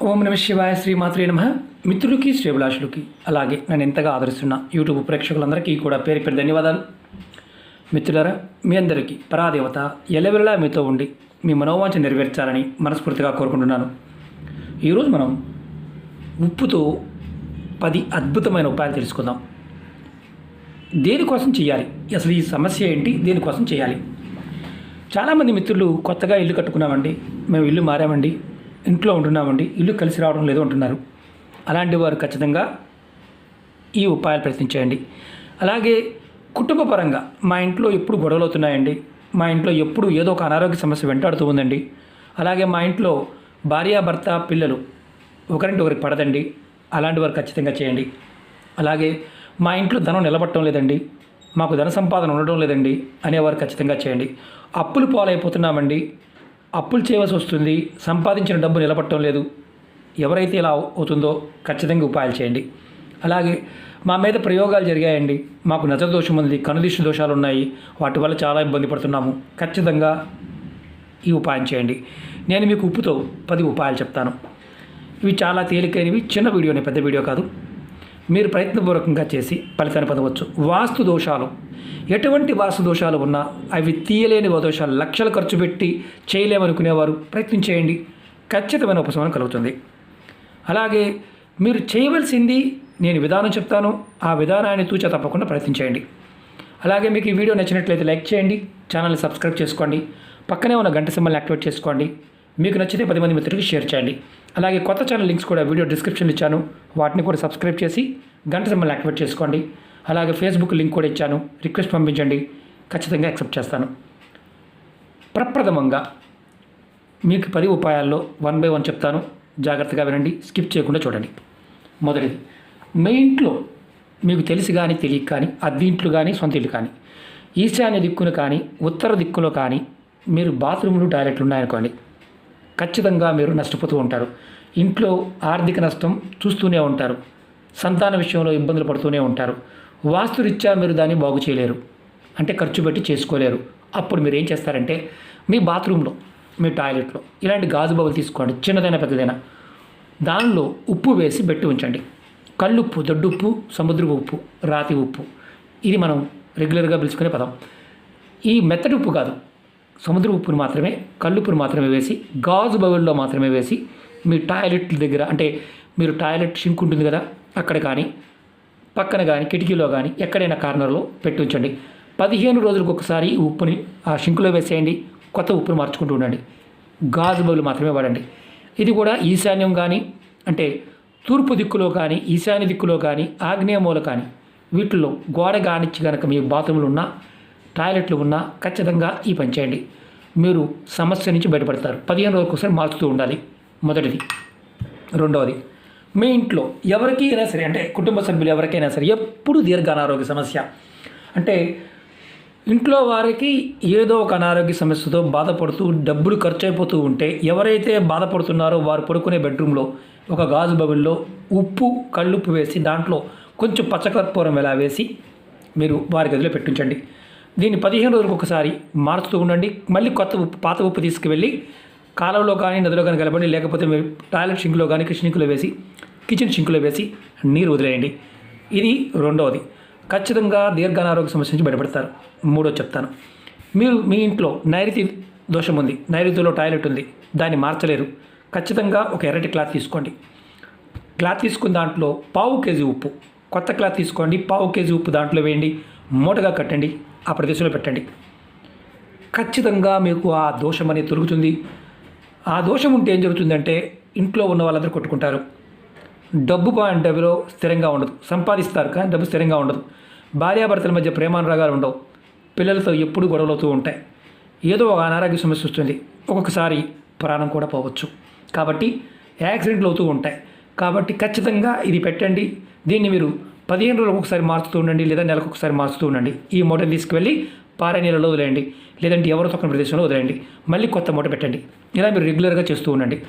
ఓం నమ శివాయ శ్రీమాత్రే నమ. మిత్రులకి శ్రీభిలాషులకి అలాగే నన్ను ఎంతగా ఆదరిస్తున్న యూట్యూబ్ ప్రేక్షకులందరికీ కూడా పేరు పేరు ధన్యవాదాలు. మిత్రులారా మీ అందరికీ పరాదేవత ఎల్లవెల్లా మీతో ఉండి మీ మనోవాంఛ నెరవేర్చాలని మనస్ఫూర్తిగా కోరుకుంటున్నాను. ఈరోజు మనం ఉప్పుతో పది అద్భుతమైన ఉపాయాలు తెలుసుకుందాం. దేనికోసం చేయాలి అసలు ఈ సమస్య ఏంటి? దేనికోసం చేయాలి చాలామంది మిత్రులు కొత్తగా ఇల్లు కట్టుకున్నామండి. మేము ఇల్లు మారామండి. ఇంట్లో ఉంటున్నామండి ఇల్లు కలిసి రావడం లేదు అంటున్నారు. అలాంటి వారు ఖచ్చితంగా ఈ ఉపాయాలు ప్రయత్నించేయండి. అలాగే కుటుంబ పరంగా మా ఇంట్లో ఎప్పుడు గొడవలు అవుతున్నాయండి మా ఇంట్లో ఎప్పుడు ఏదో ఒక అనారోగ్య సమస్య వెంటాడుతూ ఉందండి. అలాగే మా ఇంట్లో భార్యాభర్త పిల్లలు ఒకరింటి ఒకరికి పడదండి అలాంటి వారు ఖచ్చితంగా చేయండి. అలాగే మా ఇంట్లో ధనం నిలబట్టడం లేదండి మాకు ధన సంపాదన ఉండడం లేదండి అనేవారు ఖచ్చితంగా చేయండి. అప్పులు పాలైపోతున్నామండి అప్పులు చేయవలసి వస్తుంది సంపాదించిన డబ్బు నిలబట్టడం లేదు. ఎవరైతే ఇలా అవుతుందో ఖచ్చితంగా ఉపాయాలు చేయండి. అలాగే మా మీద ప్రయోగాలు జరిగాయండి. మాకు నజర దోషం ఉంది కనుదిష్టి దోషాలు ఉన్నాయి. వాటి వల్ల చాలా ఇబ్బంది పడుతున్నాము. ఖచ్చితంగా ఈ ఉపాయం చేయండి. నేను మీకు ఉప్పుతో పది ఉపాయాలు చెప్తాను. ఇవి చాలా తేలికైనవి చిన్న వీడియోనే పెద్ద వీడియో కాదు. మీరు ప్రయత్నపూర్వకంగా చేసి ఫలితాన్ని పొందవచ్చు. వాస్తు దోషాలు. ఎటువంటి వాస్తు దోషాలు ఉన్నా అవి తీయలేని దోషాలు. లక్షలు ఖర్చు పెట్టి చేయలేమనుకునేవారు ప్రయత్నం చేయండి ఖచ్చితమైన ఉపశమనం కలుగుతుంది. అలాగే మీరు చేయవలసింది నేను విధానం చెప్తాను. ఆ విధానాన్ని తూచా తప్పకుండా ప్రయత్నించేయండి. అలాగే మీకు ఈ వీడియో నచ్చినట్లయితే లైక్ చేయండి. ఛానల్ని సబ్స్క్రైబ్ చేసుకోండి. పక్కనే ఉన్న గంట సింబల్ని యాక్టివేట్ చేసుకోండి. మీకు నచ్చితే పది మంది మిత్రులకి షేర్ చేయండి. అలాగే కొత్త ఛానల్ లింక్స్ కూడా వీడియో డిస్క్రిప్షన్లో ఇచ్చాను. వాటిని కూడా సబ్స్క్రైబ్ చేసి గంట సమ్మల్ని యాక్టివేట్ చేసుకోండి. అలాగే ఫేస్బుక్ లింక్ కూడా ఇచ్చాను. రిక్వెస్ట్ పంపించండి. ఖచ్చితంగా యాక్సెప్ట్ చేస్తాను. ప్రప్రథమంగా మీకు పది ఉపాయాల్లో వన్ బై వన్ చెప్తాను. జాగ్రత్తగా వినండి. స్కిప్ చేయకుండా చూడండి. మొదటిది. మీ ఇంట్లో మీకు తెలిసి కానీ తెలియక కానీ అద్దీంట్లు కానీ సొంత ఇల్లు కానీ ఈశాన్య దిక్కును కానీ ఉత్తర దిక్కులో కానీ మీరు బాత్రూములు టాయిలెట్లు ఉన్నాయనుకోండి. ఖచ్చితంగా మీరు నష్టపోతూ ఉంటారు. ఇంట్లో ఆర్థిక నష్టం చూస్తూనే ఉంటారు. సంతాన విషయంలో ఇబ్బందులు పడుతూనే ఉంటారు. వాస్తురీత్యా మీరు దాన్ని బాగు చేయలేరు. అంటే ఖర్చు పెట్టి చేసుకోలేరు. అప్పుడు మీరు ఏం చేస్తారంటే మీ బాత్రూంలో మీ టాయిలెట్లో ఇలాంటి గాజు బౌల్ తీసుకోండి చిన్నదైనా పెద్దదైనా. దానిలో ఉప్పు వేసి పెట్టి ఉంచండి. కళ్ళుప్పు దొడ్డుప్పు సముద్రపు ఉప్పు రాతి ఉప్పు. ఇది మనం రెగ్యులర్గా పిలుచుకునే పదం. ఈ మెత్తటి ఉప్పు కాదు. సముద్ర ఉప్పును మాత్రమే కల్లుప్పును మాత్రమే వేసి గాజు బౌల్లో మాత్రమే వేసి మీ టాయిలెట్ దగ్గర అంటే మీరు టాయిలెట్ షింక్ ఉంటుంది కదా అక్కడ కానీ పక్కన కానీ కిటికీలో కానీ ఎక్కడైనా కార్నర్లో పెట్టి ఉంచండి. పదిహేను రోజులకు ఒకసారి ఈ ఉప్పుని ఆ షింకులో వేసేయండి కొత్త ఉప్పును మార్చుకుంటూ ఉండండి. గాజు బౌలు మాత్రమే వాడండి. ఇది కూడా ఈశాన్యం కానీ అంటే తూర్పు దిక్కులో కానీ ఈశాన్య దిక్కులో కానీ ఆగ్నేయ మూల కానీ వీటిల్లో గోడ కానిచ్చి కనుక మీ బాత్రూంలు ఉన్నా టాయిలెట్లు ఉన్నా ఖచ్చితంగా ఈ పని చేయండి. మీరు సమస్య నుంచి బయటపడతారు. పదిహేను రోజులకు ఒకసారి మార్చుతూ ఉండాలి. మొదటిది. రెండవది. మీ ఇంట్లో ఎవరికైనా సరే అంటే కుటుంబ సభ్యులు ఎవరికైనా సరే ఎప్పుడు దీర్ఘ అనారోగ్య సమస్య. అంటే ఇంట్లో వారికి ఏదో ఒక అనారోగ్య సమస్యతో బాధపడుతూ డబ్బులు ఖర్చు అయిపోతూ ఉంటే ఎవరైతే బాధపడుతున్నారో వారు పడుకునే బెడ్రూమ్లో ఒక గాజు బబుల్లో ఉప్పు కళ్ళుప్పు వేసి దాంట్లో కొంచెం పచ్చకర్పూరం ఎలా వేసి మీరు వారి గదిలో పెట్టించండి. దీన్ని పదిహేను రోజులకు ఒకసారి మార్చుతూ ఉండండి. మళ్ళీ కొత్త ఉప్పు పాత ఉప్పు తీసుకువెళ్ళి కాలంలో కానీ నదిలో కానీ కలపండి. లేకపోతే టాయిలెట్ షింక్లో కానీ షింక్లో వేసి కిచెన్ షింకులో వేసి నీరు వదిలేయండి. ఇది రెండవది. ఖచ్చితంగా దీర్ఘ అనారోగ్య సమస్య నుంచి బయటపడతారు. మూడో చెప్తాను. మీరు మీ ఇంట్లో నైరుతి దోషం ఉంది. నైరుతిలో టాయిలెట్ ఉంది. దాన్ని మార్చలేరు. ఖచ్చితంగా ఒక ఎర్రటి క్లాత్ తీసుకోండి. క్లాత్ తీసుకున్న దాంట్లో పావు కేజీ ఉప్పు. కొత్త క్లాత్ తీసుకోండి. పావు కేజీ ఉప్పు దాంట్లో వేయండి. మూటగా కట్టండి. ఆ ప్రదేశంలో పెట్టండి. ఖచ్చితంగా మీకు ఆ దోషం అనేది తొలుగుతుంది. ఆ దోషం ఉంటే ఏం జరుగుతుందంటే ఇంట్లో ఉన్న వాళ్ళందరూ కొట్టుకుంటారు. డబ్బు పాయింట్ డబ్బులో స్థిరంగా ఉండదు. సంపాదిస్తారు కానీ డబ్బు స్థిరంగా ఉండదు. భార్యాభర్తల మధ్య ప్రేమానురాగాలు ఉండవు. పిల్లలతో ఎప్పుడు గొడవలు అవుతూ ఉంటాయి. ఏదో ఒక అనారోగ్య సమస్య వస్తుంది. ఒక్కొక్కసారి ప్రాణం కూడా పోవచ్చు. కాబట్టి యాక్సిడెంట్లు అవుతూ ఉంటాయి. కాబట్టి ఖచ్చితంగా ఇది పెట్టండి. దీన్ని మీరు పదిహేను రోజులకు ఒకసారి మార్చుతూ ఉండండి లేదా నెలకు ఒకసారి మార్చుతూ ఉండండి. ఈ మూటను తీసుకువెళ్ళి పారే నీళ్ళలో వదిలేయండి లేదంటే ఎవరో తొక్కని ప్రదేశంలో వదిలేయండి. మళ్ళీ కొత్త మూట పెట్టండి. ఇలా మీరు రెగ్యులర్గా చేస్తూ ఉండండి.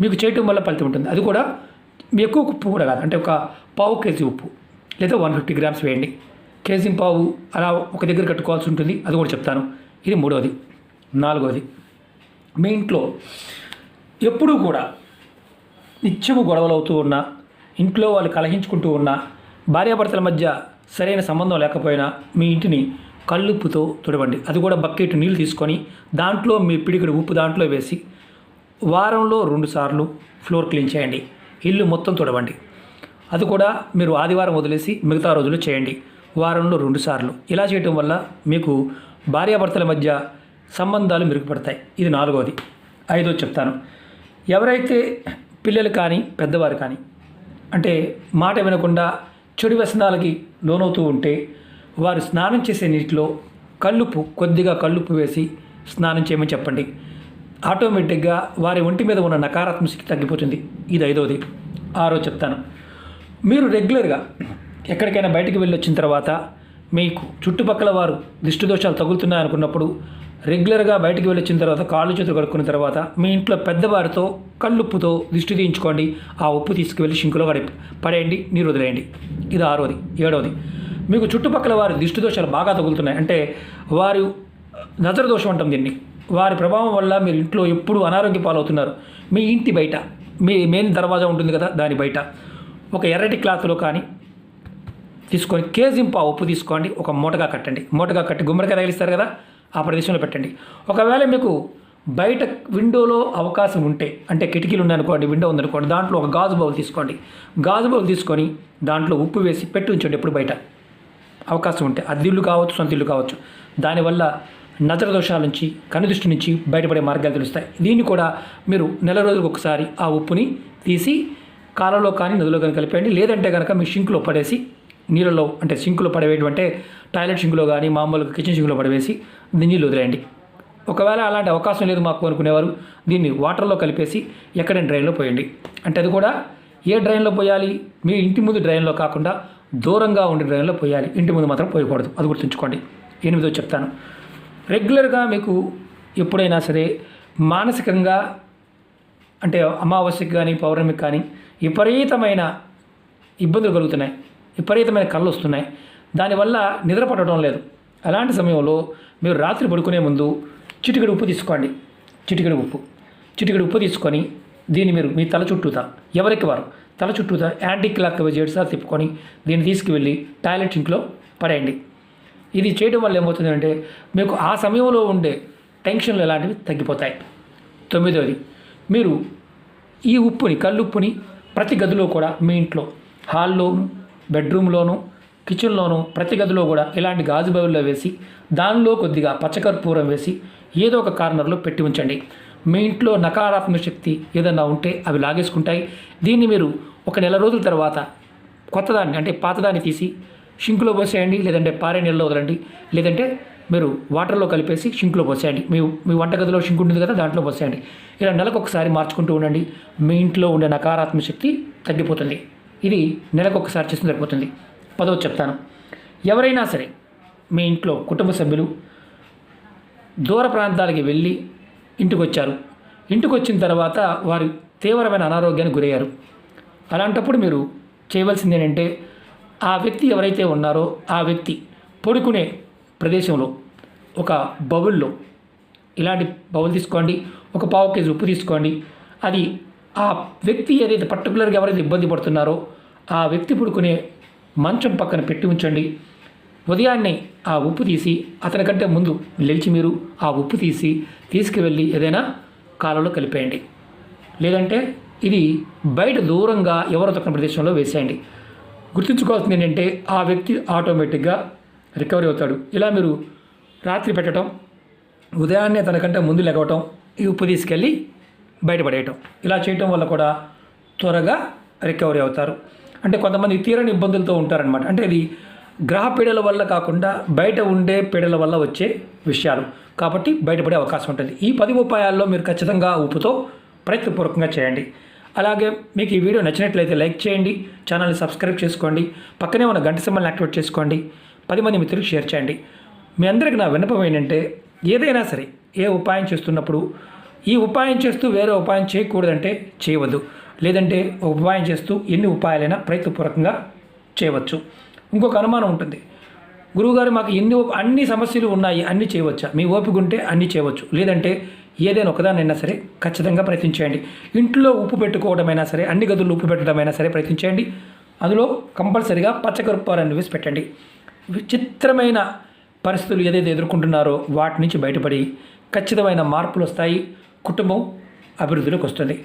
మీకు చేయటం వల్ల ఫలితం ఉంటుంది. అది కూడా మీ ఎక్కువ ఉప్పు కూడా కాదు. అంటే ఒక పావు కేజీ ఉప్పు లేదా వన్ ఫిఫ్టీ గ్రామ్స్ వేయండి. కేజీ పావు అలా ఒక దగ్గర కట్టుకోవాల్సి ఉంటుంది. అది కూడా చెప్తాను. ఇది మూడవది నాలుగవది మీ ఇంట్లో ఎప్పుడూ కూడా నిత్యము గొడవలు అవుతూ ఉన్నా ఇంట్లో వాళ్ళు కలహించుకుంటూ ఉన్నా భార్యాభర్తల మధ్య సరైన సంబంధం లేకపోయినా మీ ఇంటిని కల్లుప్పుతో తుడవండి. అది కూడా బకెట్ నీళ్ళు తీసుకొని దాంట్లో మీ పిడికిడి ఉప్పు దాంట్లో వేసి వారంలో రెండు సార్లు ఫ్లోర్ క్లీన్ చేయండి. ఇల్లు మొత్తం తుడవండి. అది కూడా మీరు ఆదివారం వదిలేసి మిగతా రోజులు చేయండి. వారంలో రెండు సార్లు. ఇలా చేయటం వల్ల మీకు భార్యాభర్తల మధ్య సంబంధాలు మెరుగుపడతాయి. ఇది నాలుగవది ఐదో చెప్తాను. ఎవరైతే పిల్లలు కానీ పెద్దవారు కానీ అంటే మాట వినకుండా చెడు వ్యసనాలకి లోనవుతూ ఉంటే వారు స్నానం చేసే నీటిలో కల్లుపు కొద్దిగా కల్లుపు వేసి స్నానం చేయమని చెప్పండి. ఆటోమేటిక్గా వారి ఒంటి మీద ఉన్న నకారాత్మక శక్తి తగ్గిపోతుంది. ఇది ఐదవది. ఆరో చెప్తాను. మీరు రెగ్యులర్గా ఎక్కడికైనా బయటికి వెళ్ళి వచ్చిన తర్వాత మీకు చుట్టుపక్కల వారు దిష్టి దోషాలు తగులుతున్నాయి అనుకున్నప్పుడు రెగ్యులర్గా బయటికి వెళ్ళొచ్చిన తర్వాత కాళ్ళు చేతులు కడుక్కున్న తర్వాత మీ ఇంట్లో పెద్దవారితో కళ్ళుప్పుతో దిష్టి తీయించుకోండి. ఆ ఉప్పు తీసుకువెళ్ళి షింకులో పడే పడేయండి నీరు వదిలేయండి. ఇది ఆరోది. ఏడవది మీకు చుట్టుపక్కల వారి దిష్టి దోషాలు బాగా తగులుతున్నాయి. అంటే వారు నజర దోషం అంటాం దీన్ని. వారి ప్రభావం వల్ల మీరు ఇంట్లో ఎప్పుడు అనారోగ్య పాలవుతున్నారు. మీ ఇంటి బయట మీ మెయిన్ దర్వాజా ఉంటుంది కదా దాని బయట. ఒక ఎర్రటి క్లాత్లో కానీ తీసుకొని కేజింపు ఆ ఉప్పు తీసుకోండి. ఒక మూటగా కట్టండి. మూటగా కట్టి గుమ్మడికాయ తగిలిస్తారు కదా ఆ ప్రదేశంలో పెట్టండి. ఒకవేళ మీకు బయట విండోలో అవకాశం ఉంటే అంటే కిటికీలు ఉన్నాయనుకోండి విండో ఉందనుకోండి దాంట్లో ఒక గాజు బౌల్ తీసుకోండి. గాజు బౌల్ తీసుకొని దాంట్లో ఉప్పు వేసి పెట్టి ఉంచండి ఎప్పుడు బయట. అవకాశం ఉంటే. అద్దిల్లు కావచ్చు సొంత ఇల్లు కావచ్చు. దానివల్ల నజర దోషాల నుంచి కనుదృష్టి నుంచి బయటపడే మార్గాలు తెలుస్తాయి. దీన్ని కూడా మీరు నెల రోజులకు ఒకసారి ఆ ఉప్పుని తీసి కాలంలో కానీ నదిలో కానీ కలిపేయండి. లేదంటే కనుక మీ షింక్లో పడేసి నీళ్ళలో అంటే సింకులో పడేటువంటి టాయిలెట్ షింకులో కానీ మామూలుగా కిచెన్ షింకులో పడవేసి నీళ్ళు వదిలేయండి. ఒకవేళ అలాంటి అవకాశం లేదు మాకు అనుకునేవారు దీన్ని వాటర్లో కలిపేసి ఎక్కడైనా డ్రైన్లో పోయండి. అంటే అది కూడా ఏ డ్రైన్లో పోయాలి? మీ ఇంటి ముందు డ్రైన్లో కాకుండా దూరంగా ఉండే డ్రైన్లో పోయాలి. ఇంటి ముందు మాత్రం పోయకూడదు. అది గుర్తుంచుకోండి. ఎనిమిదో చెప్తాను. రెగ్యులర్గా మీకు ఎప్పుడైనా సరే మానసికంగా అంటే అమావాస్యకి కానీ పౌర్ణమికి కానీ విపరీతమైన ఇబ్బందులు కలుగుతున్నాయి. విపరీతమైన కళ్ళు వస్తున్నాయి. దానివల్ల నిద్ర పట్టడం లేదు. అలాంటి సమయంలో మీరు రాత్రి పడుకునే ముందు చిటికెడు ఉప్పు తీసుకోండి. చిటికెడు ఉప్పు. చిటికెడు ఉప్పు తీసుకొని దీన్ని మీరు మీ తల చుట్టూతా ఎవరికి వారు తల చుట్టూతా యాంటీ క్లాక్ వైజ్ తిప్పుకొని దీన్ని తీసుకువెళ్ళి టాయిలెట్ సింక్లో పడేయండి. ఇది చేయడం వల్ల ఏమవుతుందంటే మీకు ఆ సమయంలో ఉండే టెన్షన్లు ఎలాంటివి తగ్గిపోతాయి. తొమ్మిదవది మీరు ఈ ఉప్పుని కల్లుప్పుని ప్రతి గదిలో కూడా మీ ఇంట్లో హాల్లోను బెడ్రూమ్లోను కిచెన్లోనూ ప్రతి గదిలో కూడా ఇలాంటి గాజు బౌల్లో వేసి దానిలో కొద్దిగా పచ్చకర్పూరం వేసి ఏదో ఒక కార్నర్లో పెట్టి ఉంచండి. మీ ఇంట్లో నకారాత్మక శక్తి ఏదన్నా ఉంటే అవి లాగేసుకుంటాయి. దీన్ని మీరు ఒక నెల రోజుల తర్వాత కొత్తదాన్ని అంటే పాతదాన్ని తీసి షింకులో పోసేయండి లేదంటే పారే నీళ్ళలో వదలండి. లేదంటే మీరు వాటర్లో కలిపేసి షింకులో పోసేయండి. మీ మీ వంటగదిలో షింక్ ఉంటుంది కదా దాంట్లో పోసేయండి. ఇలా నెలకు ఒకసారి మార్చుకుంటూ ఉండండి. మీ ఇంట్లో ఉండే నకారాత్మక శక్తి తగ్గిపోతుంది. ఇది నెలకు ఒకసారి చేసిన సరిపోతుంది. పదవ చెప్తాను. ఎవరైనా సరే మీ ఇంట్లో కుటుంబ సభ్యులు దూర ప్రాంతాలకి వెళ్ళి ఇంటికి వచ్చారు ఇంటికి వచ్చిన తర్వాత వారు తీవ్రమైన అనారోగ్యానికి గురయ్యారు. అలాంటప్పుడు మీరు చేయవలసింది ఏంటంటే ఆ వ్యక్తి ఎవరైతే ఉన్నారో ఆ వ్యక్తి పడుకునే ప్రదేశంలో ఒక బౌల్లో ఇలాంటి బౌల్ తీసుకోండి ఒక పావు కేజీ ఉప్పు తీసుకోండి. అది ఆ వ్యక్తి ఏదైతే పర్టికులర్గా ఎవరైతే ఇబ్బంది పడుతున్నారో ఆ వ్యక్తి పడుకునే మంచం పక్కన పెట్టి ఉంచండి. ఉదయాన్నే ఆ ఉప్పు తీసి అతనికంటే ముందు లేచి మీరు ఆ ఉప్పు తీసి తీసుకువెళ్ళి ఏదైనా కాలంలో కలిపేయండి. లేదంటే ఇది బయట దూరంగా ఎవరో తక్కువ ప్రదేశంలో వేసేయండి. గుర్తుంచుకోవాల్సింది ఏంటంటే ఆ వ్యక్తి ఆటోమేటిక్గా రికవరీ అవుతాడు. ఇలా మీరు రాత్రి పెట్టడం ఉదయాన్నే తనకంటే ముందు లెగవటం ఈ ఉప్పు తీసుకెళ్ళి బయటపడేయటం. ఇలా చేయటం వల్ల కూడా త్వరగా రికవరీ అవుతారు. అంటే కొంతమంది తీరని ఇబ్బందులతో ఉంటారనమాట అంటే ఇది గ్రహ పీడల వల్ల కాకుండా బయట ఉండే పీడల వల్ల వచ్చే విషయాలు. కాబట్టి బయటపడే అవకాశం ఉంటుంది. ఈ పది ఉపాయాల్లో మీరు ఖచ్చితంగా ఉప్పుతో ప్రయత్నపూర్వకంగా చేయండి. అలాగే మీకు ఈ వీడియో నచ్చినట్లయితే లైక్ చేయండి ఛానల్ని సబ్స్క్రైబ్ చేసుకోండి పక్కనే ఉన్న గంట సింబల్ని యాక్టివేట్ చేసుకోండి పది మంది మిత్రులకు షేర్ చేయండి. మీ అందరికి నా విన్నపం ఏంటంటే ఏదైనా సరే ఏ ఉపాయం చేస్తున్నప్పుడు ఈ ఉపాయం చేస్తూ వేరే ఉపాయం చేయకూడదంటే చేయవద్దు. లేదంటే ఒక ఉపాయం చేస్తూ ఎన్ని ఉపాయాలైనా ప్రయత్నపూర్వకంగా చేయవచ్చు. ఇంకొక అనుమానం ఉంటుంది. గురువుగారు మాకు ఎన్ని అన్ని సమస్యలు ఉన్నాయి అన్ని చేయవచ్చా? మీ ఓపిక ఉంటే అన్ని చేయవచ్చు. లేదంటే ఏదైనా ఒకదానైనా సరే ఖచ్చితంగా ప్రయత్నించేయండి ఇంట్లో ఉప్పు పెట్టుకోవడమైనా సరే అన్ని గదుల్లో ఉప్పు పెట్టడమైనా సరే ప్రయత్నించేయండి అందులో కంపల్సరిగా పచ్చకరుప్పారాన్ని వేసి పెట్టండి. విచిత్రమైన పరిస్థితులు ఏదైతే ఎదుర్కొంటున్నారో వాటి నుంచి బయటపడి ఖచ్చితమైన మార్పులు వస్తాయి. కుటుంబం అభివృద్ధిలోకి వస్తుంది.